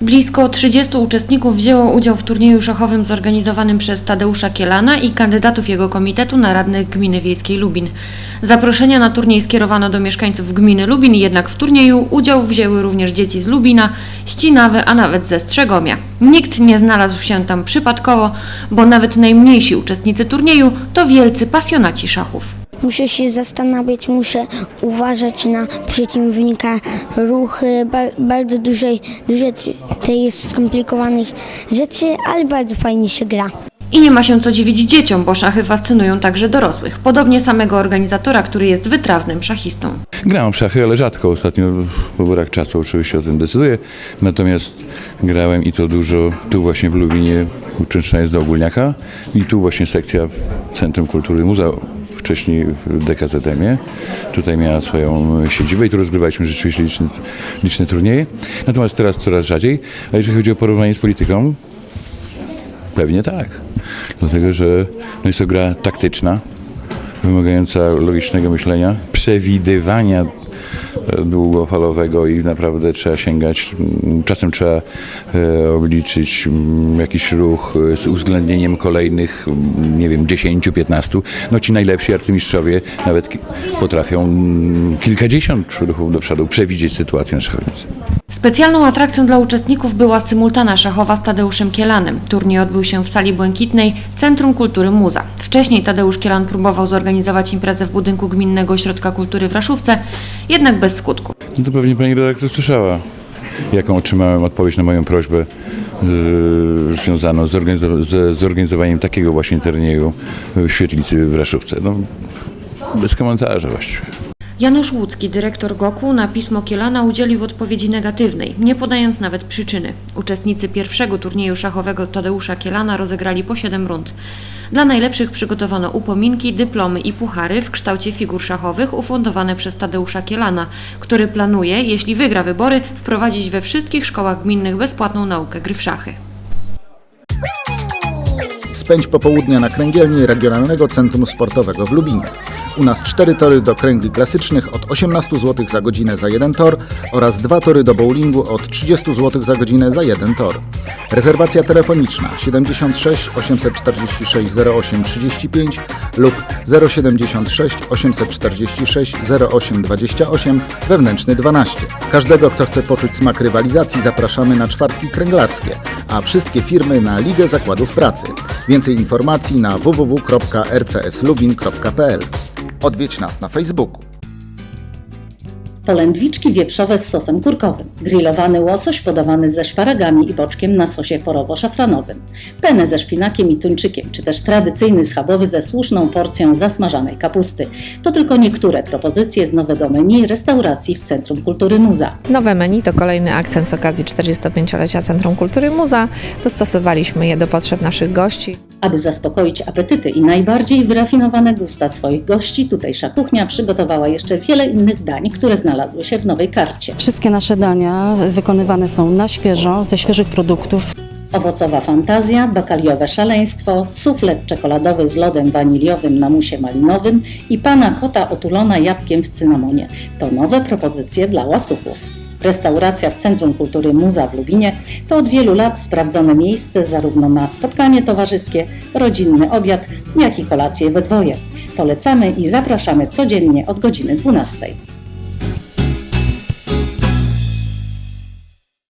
Blisko 30 uczestników wzięło udział w turnieju szachowym zorganizowanym przez Tadeusza Kielana i kandydatów jego komitetu na radnych gminy wiejskiej Lubin. Zaproszenia na turniej skierowano do mieszkańców gminy Lubin, jednak w turnieju udział wzięły również dzieci z Lubina, Ścinawy, a nawet ze Strzegomia. Nikt nie znalazł się tam przypadkowo, bo nawet najmniejsi uczestnicy turnieju to wielcy pasjonaci szachów. Muszę się zastanawiać, muszę uważać na przeciwnika, ruchy, ba- bardzo tutaj jest skomplikowanych rzeczy, ale bardzo fajnie się gra. I nie ma się co dziwić dzieciom, bo szachy fascynują także dorosłych. Podobnie samego organizatora, który jest wytrawnym szachistą. Grałem w szachy, ale rzadko. Ostatnio, bo brak czasu oczywiście o tym decyduję. Natomiast grałem i to dużo tu właśnie w Lubinie, uczęszczając jest do Ogólniaka i tu właśnie sekcja Centrum Kultury Muzeum. Wcześniej w DKZM-ie. Tutaj miała swoją siedzibę i tu rozgrywaliśmy rzeczywiście liczne, liczne turnieje. Natomiast teraz coraz rzadziej. A jeżeli chodzi o porównanie z polityką, pewnie tak. Dlatego, że no jest to gra taktyczna, wymagająca logicznego myślenia, przewidywania e, długofalowego i naprawdę trzeba sięgać. m, Czasem trzeba e, obliczyć m, jakiś ruch e, z uwzględnieniem kolejnych, m, nie wiem, 10-15. No ci najlepsi arcymistrzowie nawet potrafią kilkadziesiąt ruchów do przodu przewidzieć sytuację na szachownicy. Specjalną atrakcją dla uczestników była symultana szachowa z Tadeuszem Kielanem. Turniej odbył się w sali błękitnej Centrum Kultury Muza. Wcześniej Tadeusz Kielan próbował zorganizować imprezę w budynku Gminnego Ośrodka Kultury w Raszówce, jednak bez skutku. No to pewnie pani redaktor słyszała, jaką otrzymałem odpowiedź na moją prośbę yy, związaną z, organizo- z zorganizowaniem takiego właśnie turnieju w Świetlicy w Raszówce. No, bez komentarza właściwie. Janusz Łódzki, dyrektor GOKU, na pismo Kielana udzielił odpowiedzi negatywnej, nie podając nawet przyczyny. Uczestnicy pierwszego turnieju szachowego Tadeusza Kielana rozegrali po 7 rund. Dla najlepszych przygotowano upominki, dyplomy i puchary w kształcie figur szachowych ufundowane przez Tadeusza Kielana, który planuje, jeśli wygra wybory, wprowadzić we wszystkich szkołach gminnych bezpłatną naukę gry w szachy. Spędź popołudnia na kręgielni Regionalnego Centrum Sportowego w Lubinie. U nas cztery tory do kręgli klasycznych od 18 zł za godzinę za jeden tor oraz dwa tory do bowlingu od 30 zł za godzinę za jeden tor. Rezerwacja telefoniczna 76 846 08 35 lub 076 846 08 28 wewnętrzny 12. Każdego, kto chce poczuć smak rywalizacji zapraszamy na czwartki kręglarskie, a wszystkie firmy na Ligę Zakładów Pracy. Więcej informacji na www.rcslubin.pl. Odwiedź nas na Facebooku. Polędwiczki wieprzowe z sosem kurkowym, grillowany łosoś podawany ze szparagami i boczkiem na sosie porowo-szafranowym, penne ze szpinakiem i tuńczykiem, czy też tradycyjny schabowy ze słuszną porcją zasmażanej kapusty. To tylko niektóre propozycje z nowego menu restauracji w Centrum Kultury Muza. Nowe menu to kolejny akcent z okazji 45-lecia Centrum Kultury Muza. Dostosowaliśmy je do potrzeb naszych gości. Aby zaspokoić apetyty i najbardziej wyrafinowane gusta swoich gości, tutejsza kuchnia przygotowała jeszcze wiele innych dań, które znalazły się w nowej karcie. Wszystkie nasze dania wykonywane są na świeżo, ze świeżych produktów. Owocowa fantazja, bakaliowe szaleństwo, suflet czekoladowy z lodem waniliowym na musie malinowym i pana kota otulona jabłkiem w cynamonie. To nowe propozycje dla łasuchów. Restauracja w Centrum Kultury Muza w Lubinie to od wielu lat sprawdzone miejsce zarówno na spotkanie towarzyskie, rodzinny obiad, jak i kolację we dwoje. Polecamy i zapraszamy codziennie od godziny 12.